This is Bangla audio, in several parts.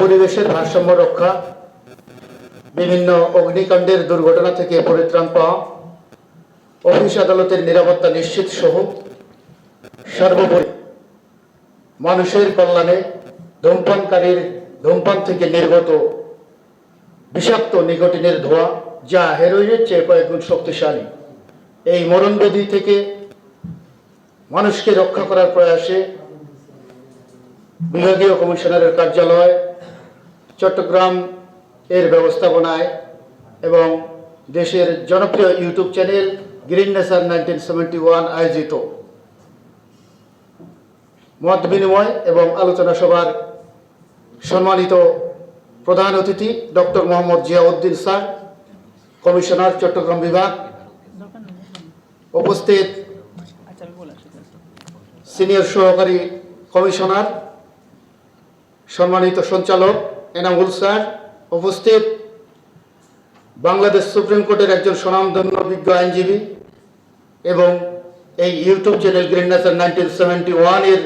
পরিবেশের ভারসাম্য রক্ষা, বিভিন্ন অগ্নিকাণ্ডের দুর্ঘটনা থেকে পরিত্রাণ পাওয়া, অফিস আদালতের নিরাপত্তা নিশ্চিত সহ সর্বোপরি মানুষের কল্যাণে ধূমপানকারীর, ধূমপান থেকে নির্গত বিষাক্ত নিকোটিনের ধোঁয়া যা হেরোইনের চেয়ে কয়েকগুণ শক্তিশালী। এই মরণব্যাধি থেকে মানুষকে রক্ষা করার প্রয়াসে বিভাগীয় কমিশনারের কার্যালয় চট্টগ্রাম এর ব্যবস্থাপনায় এবং দেশের জনপ্রিয় ইউটিউব চ্যানেল গ্রিন নেশার নাইনটিন সেভেন্টি ওয়ান আয়োজিত। মত বিনিময় এবং আলোচনা সভার সম্মানিত প্রধান অতিথি doctor Mohammad Ziauddin sir commissioner Chattogram বিভাগ উপস্থিত সিনিয়র সহকারী কমিশনার সম্মানিত সঞ্চালক এনামুল স্যার, উপস্থিত বাংলাদেশ সুপ্রিম কোর্টের একজন স্বনামধন্য বিজ্ঞ আইনজীবী এবং এই YouTube channel green nation nineteen seventy ওয়ানের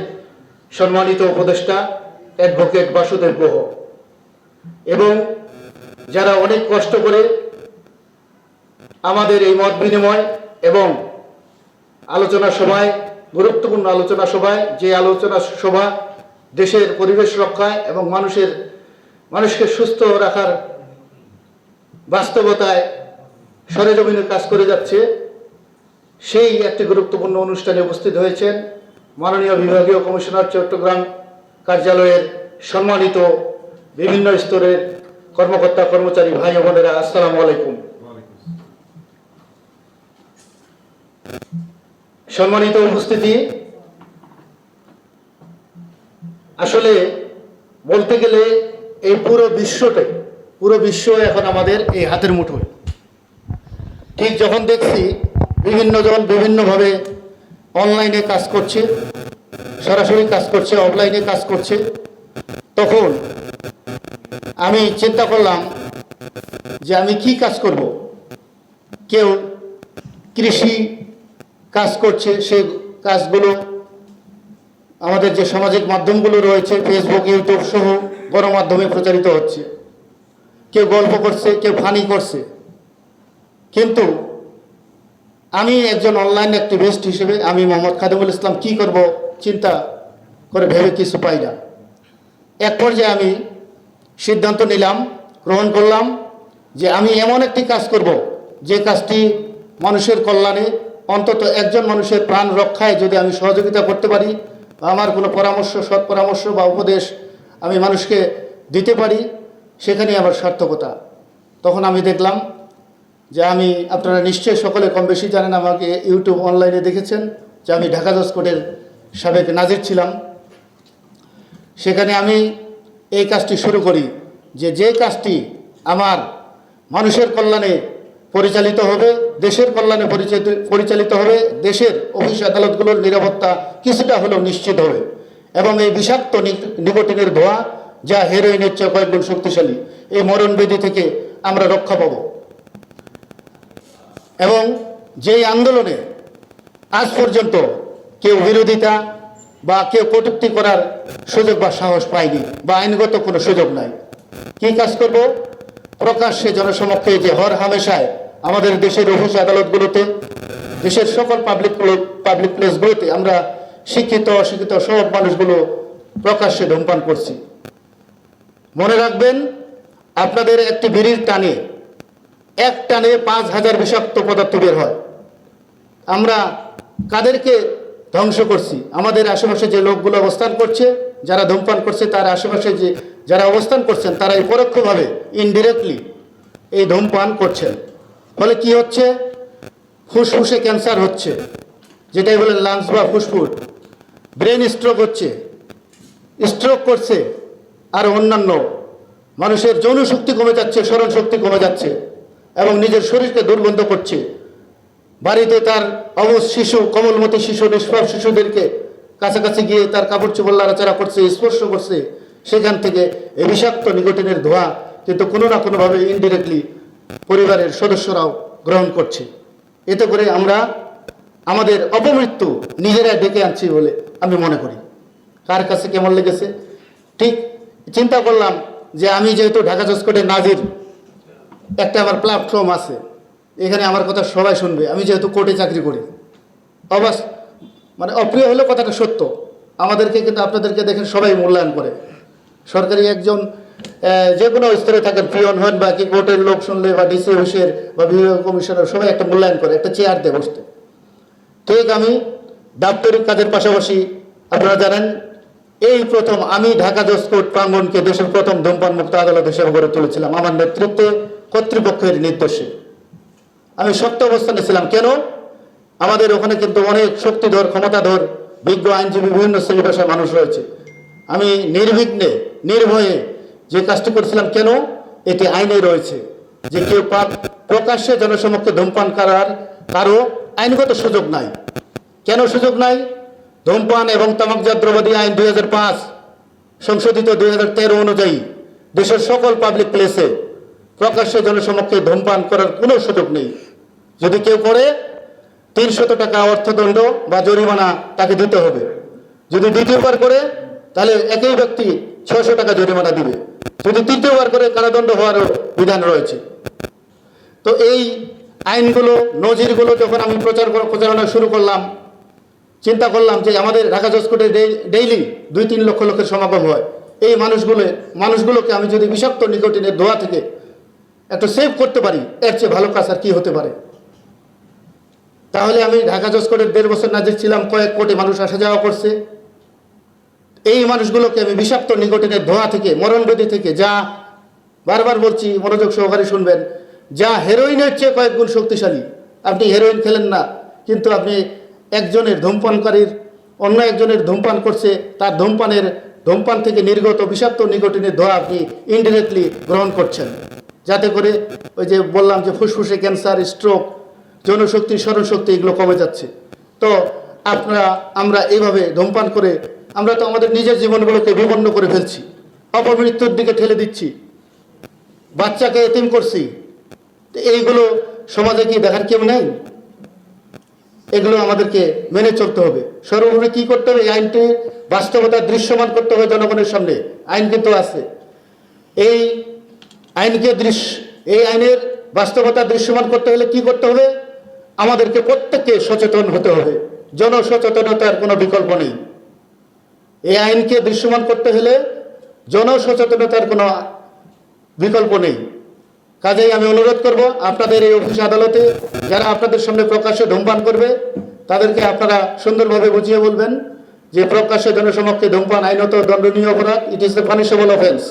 সম্মানিত উপদেষ্টা অ্যাডভোকেট বাসুদেব গুহ। এবং যারা অনেক কষ্ট করে আমাদের এই মত বিনিময় এবং আলোচনা সভায়, গুরুত্বপূর্ণ আলোচনা সভায়, যে আলোচনা সভা দেশের পরিবেশ রক্ষায় এবং মানুষের, মানুষকে সুস্থ রাখার বাস্তবতায় সরেজমিনে কাজ করে যাচ্ছে। সেই একটি গুরুত্বপূর্ণ অনুষ্ঠানে উপস্থিত হয়েছেন মাননীয় বিভাগীয় কমিশনার চট্টগ্রাম কার্যালয়ের সম্মানিত বিভিন্ন স্তরের কর্মকর্তা, কর্মচারী, ভাই বোনেরা, আসসালামু আলাইকুম। সম্মানিত উপস্থিতি আসলে বলতে গেলে এই পুরো বিশ্বটাই, পুরো বিশ্ব এখন আমাদের এই হাতের মুঠোয়। ঠিক যখন দেখছি বিভিন্ন জন বিভিন্নভাবে অনলাইনে কাজ করছে, সরাসরি কাজ করছে অফলাইনে কাজ করছে, তখন আমি চিন্তা করলাম যে আমি কি কাজ করব? কেউ কৃষি কাজ করছে, সে কাজগুলো আমাদের যে সামাজিক মাধ্যমগুলো রয়েছে ফেসবুক ইউটিউব সহ গণমাধ্যমে প্রচারিত হচ্ছে। কেউ গল্প করছে, কেউ ফানি করছে। কিন্তু আমি একজন অনলাইন অ্যাক্টিভিস্ট হিসেবে আমি মোহাম্মদ খাদিমুল ইসলাম কি করব চিন্তা করে ভেবে কিছু পাই না। এক পর্যায়ে আমি সিদ্ধান্ত নিলাম, গ্রহণ করলাম যে আমি এমন একটি কাজ করব, যে কাজটি মানুষের কল্যাণে অন্তত একজন মানুষের প্রাণ রক্ষায় যদি আমি সহযোগিতা করতে পারি বা আমার কোনো পরামর্শ, সৎ পরামর্শ বা উপদেশ আমি মানুষকে দিতে পারি, সেখানে আমার সার্থকতা। তখন আমি দেখলাম যে আমি, আপনারা নিশ্চয়ই সকলে কম বেশি জানেন, আমাকে ইউটিউব অনলাইনে দেখেছেন যে আমি ঢাকা দশ কোর্টের সাবেক নাজির ছিলাম। সেখানে আমি এই কাজটি শুরু করি যে যে কাজটি আমার মানুষের কল্যাণে পরিচালিত হবে, দেশের কল্যাণে পরিচালিত হবে, দেশের অফিস আদালতগুলোর নিরাপত্তা কিছুটা হলেও নিশ্চিত হবে। এবং এই বিষাক্ত নিকোটিনের ধোঁয়া যা হেরোইনের চেয়ে কয়েকগুণ শক্তিশালী, এই মরণবেদী থেকে আমরা রক্ষা পাবো। এবং যেই আন্দোলনে আজ পর্যন্ত কেউ বিরোধিতা বা কেউ কটূক্তি করার সুযোগ বা সাহস পায়নি বা আইনগত কোনো সুযোগ নাই, কি কাজ করব? প্রকাশ্যে জনসমক্ষে যে হর হামেশায় আমাদের দেশের অফিস আদালতগুলোতে, দেশের সকল পাবলিক পাবলিক প্লেসগুলোতে আমরা শিক্ষিত, অশিক্ষিত সব মানুষগুলো প্রকাশ্যে ধূমপান করছি। মনে রাখবেন, আপনাদের একটি বিড়ির টানে, এক টানে পাঁচ হাজার বিষাক্ত পদার্থ বের হয়। আমরা কাদেরকে ধ্বংস করছি? আমাদের আশেপাশে যে লোকগুলো অবস্থান করছে যারা ধূমপান করছে, তার আশেপাশে যে যারা অবস্থান করছেন তারা পরোক্ষভাবে ইনডিরেক্টলি এই ধূমপান করছেন। ফলে কি হচ্ছে? ফুসফুসে ক্যান্সার হচ্ছে। যেটাই বলে লাংস বা ফুসফুস। ব্রেন স্ট্রোক হচ্ছে। স্ট্রোক করছে। আর অন্যান্য মানুষের যৌন শক্তি কমে যাচ্ছে, স্মরণ শক্তি কমে যাচ্ছে এবং নিজের শরীরকে দুর্গন্ধ করছে। বাড়িতে তার অবশ শিশু, কমলমতি শিশু, নিষ্পাপ শিশুদেরকে কাছাকাছি গিয়ে তার কাপড় চোপড় লাড়াচাড়া করছে, স্পর্শ করছে, সেখান থেকে এই বিষাক্ত নিকোটিনের ধোঁয়া কিন্তু কোনো না কোনোভাবে ইনডিরেক্টলি পরিবারের সদস্যরাও গ্রহণ করছে। এতে করে আমরা আমাদের অপমৃত্যু নিজেরাই ডেকে আনছি বলে আমি মনে করি। কার কাছে কেমন লেগেছে? ঠিক চিন্তা করলাম যে আমি যেহেতু ঢাকা জসকোটের নাজির, একটা আমার প্ল্যাটফর্ম আছে, এখানে আমার কথা সবাই শুনবে। আমি যেহেতু কোর্টে চাকরি করি, অবাস মানে অপ্রিয় হলেও কথাটা সত্য। আমাদেরকে কিন্তু আপনাদেরকে দেখে সবাই মূল্যায়ন করে। সরকারি একজন যে কোনো স্তরে থাকেন, পিয়ন হন বা কি কোর্টের লোক শুনলে বা ডিসি অফিসের বা বিভাগ কমিশনার, সবাই একটা মূল্যায়ন করে, একটা চেয়ার দেয় বসতে। ঠিক আমি দাপ্তরিক কাজের পাশাপাশি আপনারা জানেন, এই প্রথম আমি ঢাকা জসকোট প্রাঙ্গনকে দেশের প্রথম ধূমপান মুক্ত আদালত হিসেবে গড়ে তুলেছিলাম। আমার নেতৃত্বে কর্তৃপক্ষের নির্দেশে। আমি শক্ত অবস্থানে ছিলাম। কেন? আমাদের ওখানে কিন্তু অনেক শক্তিধর, ক্ষমতাধর, বিজ্ঞ আইনজীবী, বিভিন্ন শ্রেণি পেশার মানুষ রয়েছে। আমি নির্বিঘ্নে, নির্ভয়ে যে কাজটি করছিলাম কেন? এটি আইনে রয়েছে। যে কেউ প্রকাশ্যে জনসমক্ষে ধূমপান করার কারও আইনগত সুযোগ নাই। কেন সুযোগ নাই? ধূমপান এবং তামাকজাত দ্রব্যাদি আইন দুই হাজার পাঁচ, সংশোধিত দুই হাজার তেরো অনুযায়ী দেশের সকল পাবলিক প্লেসে প্রকাশ্যে জনসমক্ষে ধূমপান করার কোনো সুযোগ নেই। যদি কেউ করে তিনশত টাকা অর্থদণ্ড বা জরিমানা তাকে দিতে হবে। যদি দ্বিতীয়বার করে, তাহলে একই ব্যক্তি ছশো টাকা জরিমানা দিবে। যদি তৃতীয়বার করে, কারাদণ্ড হওয়ারও বিধান রয়েছে। তো এই আইনগুলো, নজিরগুলো যখন আমি প্রচার প্রচারণা শুরু করলাম, চিন্তা করলাম যে আমাদের ঢাকা জসকোটে ডেইলি দুই তিন লক্ষ লোকের সমাগম হয়। এই মানুষগুলো, মানুষগুলোকে আমি যদি বিষাক্ত নিকোটিনের ধোয়া থেকে একটু সেভ করতে পারি, এর চেয়ে ভালো কাজ আর কি হতে পারে? তাহলে আমি ঢাকা জসকোটের দেড় বছর নাজির ছিলাম, কয়েক কোটি মানুষ আসা যাওয়া করছে। এই মানুষগুলোকে আমি বিষাক্ত নিকোটিনের ধোঁয়া থেকে, মরণবেদী থেকে যা বারবার বলছি, মনোযোগ সহকারে শুনবেন, যা হেরোইনের চেয়ে কয়েক গুণ শক্তিশালী। আপনি হেরোইন খেলেন না, কিন্তু আপনি একজনের ধূমপানকারীর, অন্য একজনের ধূমপান করছে, তার ধূমপানের, ধূমপান থেকে নির্গত বিষাক্ত নিকোটিনের ধোঁয়া আপনি ইনডিরেক্টলি গ্রহণ করছেন। যাতে করে ওই যে বললাম যে ফুসফুসে ক্যান্সার স্ট্রোক জনশক্তি স্মরণশক্তি এগুলো কমে যাচ্ছে। তো আপনারা, আমরা এইভাবে ধূমপান করে আমরা তো আমাদের নিজের জীবনগুলোকে বিপন্ন করে ফেলছি। অপমৃত্যুর দিকে ঠেলে দিচ্ছি। বাচ্চাকে এতিম করছি। এইগুলো সমাজে কি দেখার কেউ নেই? এগুলো আমাদেরকে মেনে চলতে হবে। সর্বোপরি কি করতে হবে? এই আইনটি বাস্তবতা দৃশ্যমান করতে হবে জনগণের সামনে। আইন কিন্তু আছে। এই আইনকে দৃশ্য এই আইনের বাস্তবতা দৃশ্যমান করতে হলে কি করতে হবে? আমাদেরকে প্রত্যেককে সচেতন হতে হবে। জনসচেতনতার কোনো বিকল্প নেই। এই আইনকে দৃশ্যমান করতে হলে জনসচেতনতার কোনো বিকল্প নেই। কাজেই আমি অনুরোধ করব, আপনাদের এই অফিস আদালতে যারা আপনাদের সামনে প্রকাশ্যে ধূমপান করবে, তাদেরকে আপনারা সুন্দরভাবে বুঝিয়ে বলবেন যে প্রকাশ্যে জনসমক্ষে ধূমপান আইনত দণ্ডনীয় অপরাধ it is the punishable offence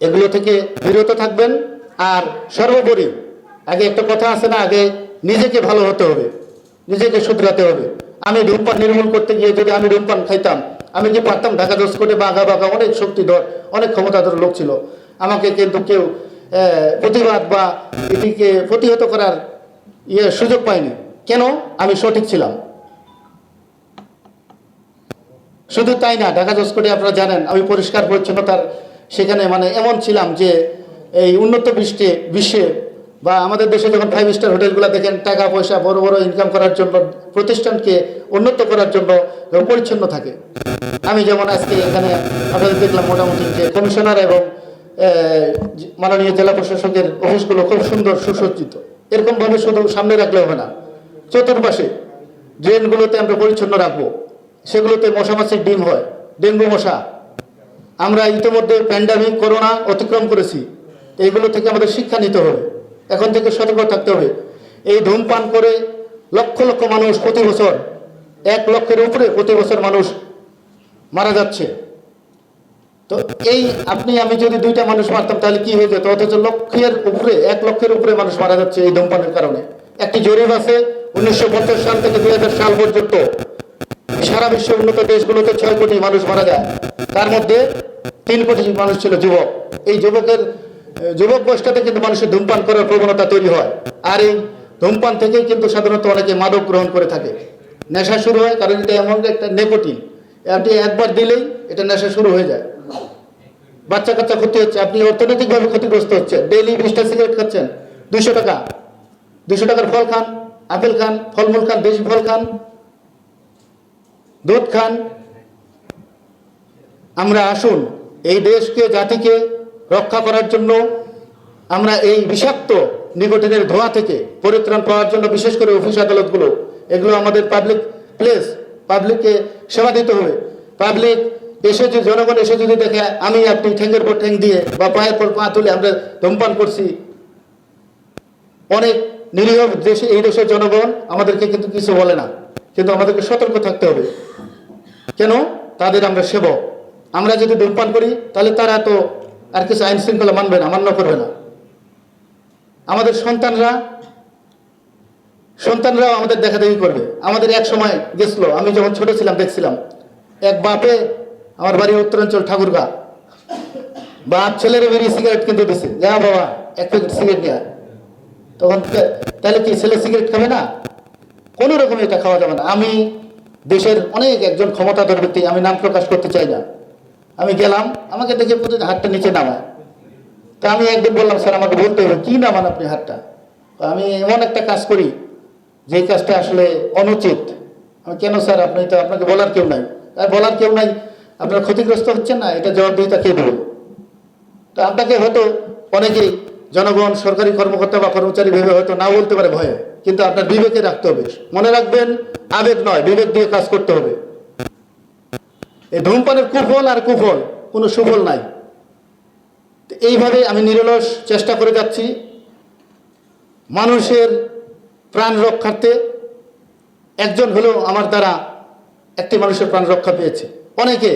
এগুলো থেকে বিরত থাকবেন, আর সর্বোপরি আগে একটা কথা আছে না, আগে নিজেকে ভালো হতে হবে, নিজেকে শুধরাতে হবে। আমি ধূমপান নির্মূল করতে গিয়ে যদি আমি ধূমপান খাইতাম, আমি কি পারতাম ঢাকা দশ কোটে বাঘা বাঘা, অনেক শক্তিধর, অনেক ক্ষমতাধর লোক ছিল। আমাকে কিন্তু কেউ প্রতিবাদ বা এটিকে প্রতিহত করার ইয়ে সুযোগ পাইনি কেন? আমি সঠিক ছিলাম। শুধু তাই না, ঢাকা জসকোটে আপনারা জানেন, আমি পরিষ্কার পরিচ্ছন্নতার সেখানে মানে এমন ছিলাম যে এই উন্নত বিশ্বে বিশ্বে বা আমাদের দেশে যখন ফাইভ স্টার হোটেলগুলো দেখেন, টাকা পয়সা, বড় বড় ইনকাম করার জন্য, প্রতিষ্ঠানকে উন্নত করার জন্য পরিচ্ছন্ন থাকে। আমি যেমন আজকে এখানে আপনাদের দেখলাম মোটামুটি যে কমিশনার এবং মাননীয় জেলা প্রশাসকের অফিসগুলো খুব সুন্দর, সুসজ্জিত। এরকমভাবে শুধু সামনে রাখলে হবে না। চতুর্পাশে ড্রেনগুলোতে আমরা পরিচ্ছন্ন রাখব। সেগুলোতে মশা মাছির ডিম হয়, ডেঙ্গু মশা। আমরা ইতিমধ্যে প্যান্ডামিক করোনা অতিক্রম করেছি। এইগুলো থেকে আমাদের শিক্ষা নিতে হবে। এখন থেকে সতর্ক থাকতে হবে। এই ধূমপান করে লক্ষ লক্ষ মানুষ প্রতি বছর, এক লক্ষের উপরে প্রতি বছর মানুষ মারা যাচ্ছে। তো এই আপনি, আমি যদি দুইটা মানুষ মারতাম, তাহলে কি হয়ে যেত? অথচ লক্ষের উপরে, এক লক্ষের উপরে মানুষ মারা যাচ্ছে এই ধূমপানের কারণে। একটি জরিপ আছে উনিশশো পঞ্চাশ সাল থেকে দুই হাজার সাল পর্যন্ত। সারা বিশ্বের উন্নত দেশগুলোতে ছয় কোটি মানুষ মারা যায়। তার মধ্যে তিন কোটি মানুষ ছিল যুবক। এই যুবকের যুবক বয়সটাতে কিন্তু মানুষের ধূমপান করার প্রবণতা তৈরি হয়। আর এই ধূমপান থেকেই কিন্তু সাধারণত অনেকে মাদক গ্রহণ করে থাকে। নেশা শুরু হয়, কারণ এটা এমন একটা নেকোটিন আপনি একবার দিলেই এটা নেশা শুরু হয়ে যায়। বাচ্চা কাচ্চা ক্ষতি হচ্ছে, আপনি অর্থনৈতিকভাবে ক্ষতিগ্রস্ত হচ্ছে ডেইলি বিশটা সিগারেট খাচ্ছেন দুশো টাকা। দুশো টাকার ফল খান, আপেল খান, ফলমূল খান, দেশি ফল খান, দুধ খান। আমরা আসুন, এই দেশকে, জাতিকে রক্ষা করার জন্য আমরা এই বিষাক্ত নিকোটিনের ধোঁয়া থেকে পরিত্রাণ পাওয়ার জন্য বিশেষ করে অফিস আদালতগুলো, এগুলো আমাদের পাবলিক প্লেস পাবলিককে সেবা দিতে হবে। পাবলিক এসে যদি জনগণ এসে যদি দেখে, আমি আপনি ঠ্যাঙ্গের পর ঠ্যাং দিয়ে বা পায়ের পর পা তুলে আমরা ধূমপান করছি, অনেক নিরীহ দেশে, এই দেশের জনগণ আমাদেরকে কিন্তু কিছু বলে না। কিন্তু আমাদেরকে সতর্ক থাকতে হবে। কেন? তাদের আমরা সেবক। আমরা যদি ধূমপান করি, তাহলে তারা তো আর কিছু আইন শৃঙ্খলা মানবে না, মান্য করবে না। আমাদের সন্তানরা, সন্তানরাও আমাদের দেখাদেখি করবে। আমাদের এক সময় গেছিল, আমি যখন ছোট ছিলাম, দেখছিলাম, এক বাপে আমার বাড়ি উত্তরাঞ্চল ঠাকুরগা, বাপ ছেলের বেরিয়ে সিগারেট কিনতে দিছে। যা বাবা, এক প্যাকেট সিগারেট নিয়ে। তখন তাহলে কি ছেলে সিগারেট খাবে না? কোনো রকম এটা খাওয়া যাবে না। আমি দেশের অনেক একজন ক্ষমতাধর ব্যক্তি, আমি নাম প্রকাশ করতে চাই না। আমি গেলাম, আমাকে দেখে প্রতিদিন হাতটা নিচে নামায়। তা আমি একদিন বললাম, স্যার, আমাকে বলতে হবে, কী নামান আপনি হাতটা? আমি এমন একটা কাজ করি যে কাজটা আসলে অনুচিত। আমি, কেন স্যার, আপনি তো আপনাকে বলার কেউ নাই? আর বলার কেউ নাই, আপনার ক্ষতিগ্রস্ত হচ্ছেন না, এটা জবাবদিহিতা কে দেবে? তো আপনাকে হয়তো অনেকেই জনগণ, সরকারি কর্মকর্তা বা কর্মচারী ভেবে হয়তো না বলতে পারে ভয়ে, কিন্তু আপনার বিবেকে রাখতে হবে। মনে রাখবেন, আবেগ নয়, বিবেক দিয়ে কাজ করতে হবে। এই ধূমপানের কুফল আর কুফল, কোনো সুফল নাই। এইভাবে আমি নিরলস চেষ্টা করে যাচ্ছি মানুষের প্রাণ রক্ষার্থে। একজন হলেও আমার দ্বারা একটি মানুষের প্রাণ রক্ষা পেয়েছে। অনেকে,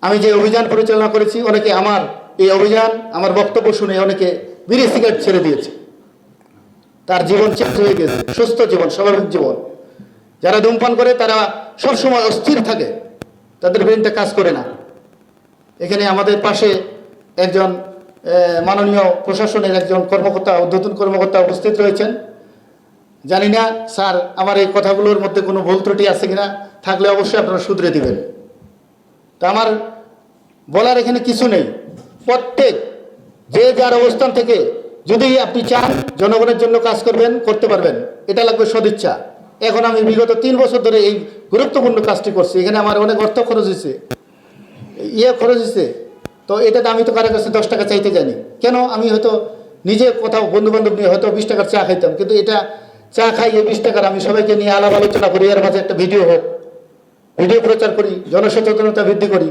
আমি যে অভিযান পরিচালনা করেছি, অনেকে আমার এই অভিযান, আমার বক্তব্য শুনে অনেকে বিড়ি সিগারেট ছেড়ে দিয়েছে। তার জীবন চেঞ্জ হয়ে গেছে, সুস্থ জীবন, স্বাভাবিক জীবন। যারা ধূমপান করে, তারা সবসময় অস্থির থাকে। তাদের ব্রেনটা কাজ করে না। এখানে আমাদের পাশে একজন মাননীয় প্রশাসনের একজন কর্মকর্তা উদ্বোধন কর্মকর্তা উপস্থিত রয়েছেন। জানি না, স্যার, আমার এই কথাগুলোর মধ্যে কোনো ভুল ত্রুটি আছে কিনা, থাকলে অবশ্যই আপনারা শুধরে দিবেন। তা আমার বলার এখানে কিছু নেই। প্রত্যেক, যে যার অবস্থান থেকে যদি আপনি চান, জনগণের জন্য কাজ করবেন, করতে পারবেন। এটা লাগবে সদিচ্ছা। এখন আমি বিগত তিন বছর ধরে এই গুরুত্বপূর্ণ কাজটি করছি। এখানে আমার অনেক অর্থ খরচ হয়েছে ইয়ে খরচ হয়েছে। তো এটাতে আমি তো কারও কাছে দশ টাকা চাইতে জানি। কেন? আমি হয়তো নিজে কোথাও বন্ধু বান্ধব নিয়ে হয়তো বিশ টাকার চা খাইতাম, কিন্তু এটা চা খাই এই বিশ টাকার আমি সবাইকে নিয়ে আলাপ আলোচনা করি, এর মাঝে একটা ভিডিও হোক, ভিডিও প্রচার করি, জনসচেতনতা বৃদ্ধি করি।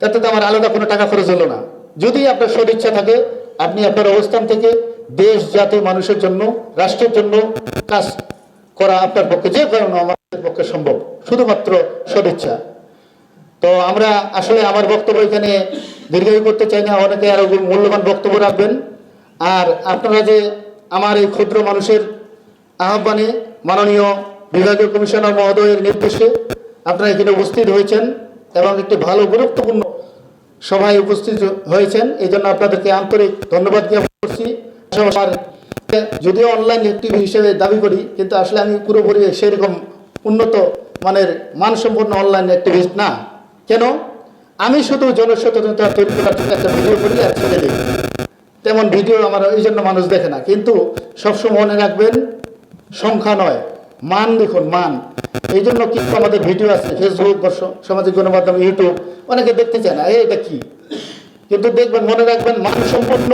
তাতে তো আমার আলাদা কোনো টাকা খরচ হলো না। যদি আপনার সদিচ্ছা থাকে, আপনি আপনার অবস্থান থেকে দেশ, জাতি, মানুষের জন্য, রাষ্ট্রের জন্য কাজ করা আপনার পক্ষে যে কারণে আমাদের পক্ষে সম্ভব, শুধুমাত্র সদিচ্ছা তো আমরা আসলে আমার বক্তব্য এখানে দীর্ঘায়ু করতে চাই না, অনেকে আরও মূল্যবান বক্তব্য রাখবেন। আর আপনারা যে আমার এই ক্ষুদ্র মানুষের আহ্বানে মাননীয় বিভাগীয় কমিশনার মহোদয়ের নির্দেশে আপনারা এখানে উপস্থিত হয়েছেন এবং একটি ভালো, গুরুত্বপূর্ণ সভায় উপস্থিত হয়েছেন। এই জন্য আপনাদেরকে আন্তরিক ধন্যবাদ জ্ঞাপন করছি। আমার যদিও অনলাইন অ্যাক্টিভ হিসেবে দাবি করি কিন্তু আসলে আমি পুরোপুরি সেরকম উন্নত মানের মানসম্পন্ন অনলাইন অ্যাক্টিভিস্ট না। কেন? আমি শুধু জনসচেতনতা তৈরি করার জন্য একটা ভিডিও করি আর ছেড়ে দিই তেমন ভিডিও আমার এই জন্য মানুষ দেখে না। কিন্তু সবসময় মনে রাখবেন সংখ্যা নয় মান দেখুন মান। এই জন্য কিন্তু আমাদের ভিডিও আছে ফেসবুক সামাজিক গণমাধ্যম ইউটিউব অনেকে দেখতে চায় না "এই, এটা কি? কিন্তু দেখবেন মনে রাখবেন মান সম্পন্ন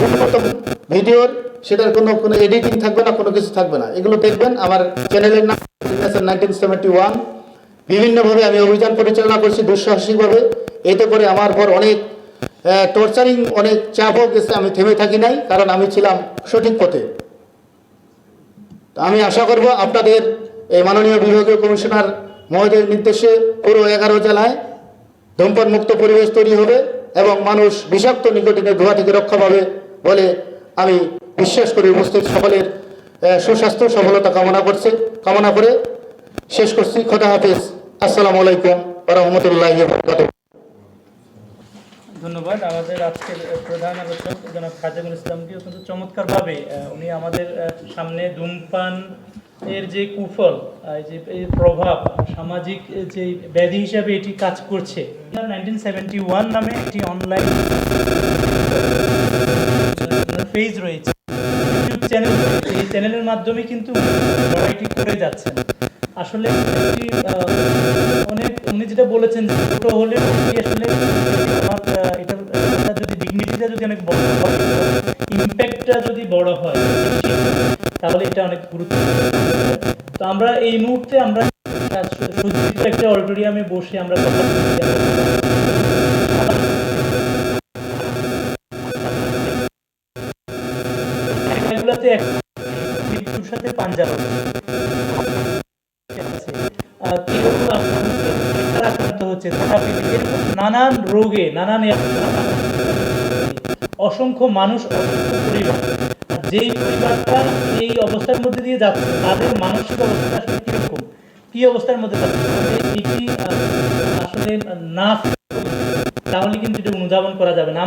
গুণগত ভিডিওর, সেটার কোনো কোনো এডিটিং থাকবে না, কোনো কিছু থাকবে না। এগুলো দেখবেন, আমার চ্যানেলের নাম নাইনটিন সেভেন্টি ওয়ান বিভিন্নভাবে আমি অভিযান পরিচালনা করছি দুঃসাহসিকভাবে। এতে করে আমার পর অনেক টর্চারিং অনেক চাপও গেছে, আমি থেমে থাকি নাই, কারণ আমি ছিলাম সঠিক পথে। আমি আশা করব আপনাদের এই মাননীয় বিভাগীয় কমিশনার মহোদয়ের নির্দেশে পুরো এগারো জেলায় ধূমপান মুক্ত পরিবেশ তৈরি হবে এবং মানুষ বিষাক্ত নিকোটিনের ধোঁয়া থেকে রক্ষা পাবে বলে আমি বিশ্বাস করি উপস্থিত সকলের সুস্বাস্থ্য, সফলতা কামনা করছে, কামনা করে শেষ করছি। খোদা হাফিজ। আসসালামু আলাইকুম রহমতুল্লাহ ধন্যবাদ। আমাদের আজকের প্রধান আলোচক জনাব খাজামুল ইসলামকে অত্যন্ত চমৎকারভাবে উনি আমাদের সামনে ধূমপান এর যে কুফল যে প্রভাব, সামাজিক যে ব্যাধি হিসাবে এটি কাজ করছে। নাইনটিন সেভেন্টি ওয়ান নামে একটি অনলাইন পেজ রয়েছে। ইউটিউব চ্যানেল এই চ্যানেলের মাধ্যমে কিন্তু লড়াইটি করে যাচ্ছেন আসলে অনেক, উনি যেটা বলেছেন যে ছোট হলে আসলে এটা যদি ডিগনিটিটা যদি অনেক বড় হয় ইম্প্যাক্টটা যদি বড় হয়, তাহলে এটা অনেক গুরুত্বপূর্ণ। তো আমরা এই মুহূর্তে আমরা একটা অডিটোরিয়ামে বসে আমরা কথা বলছি এগুলাতে এক মৃত্যুর সাথে পাঞ্জা লড়ে। ঠিক আছে? আহ, কেউ আপনার ক্যান্সার আক্রান্ত হচ্ছে তথাপি নানান রোগে নানান অসংখ্য মানুষ যেই পরিবারটা এই অবস্থার মধ্যে দিয়ে যাচ্ছে তাদের মানসিক অবস্থা আসলে কীরকম কি অবস্থার মধ্যে যাচ্ছে আসলে না তাহলে কিন্তু এটা অনুধাবন করা যাবে না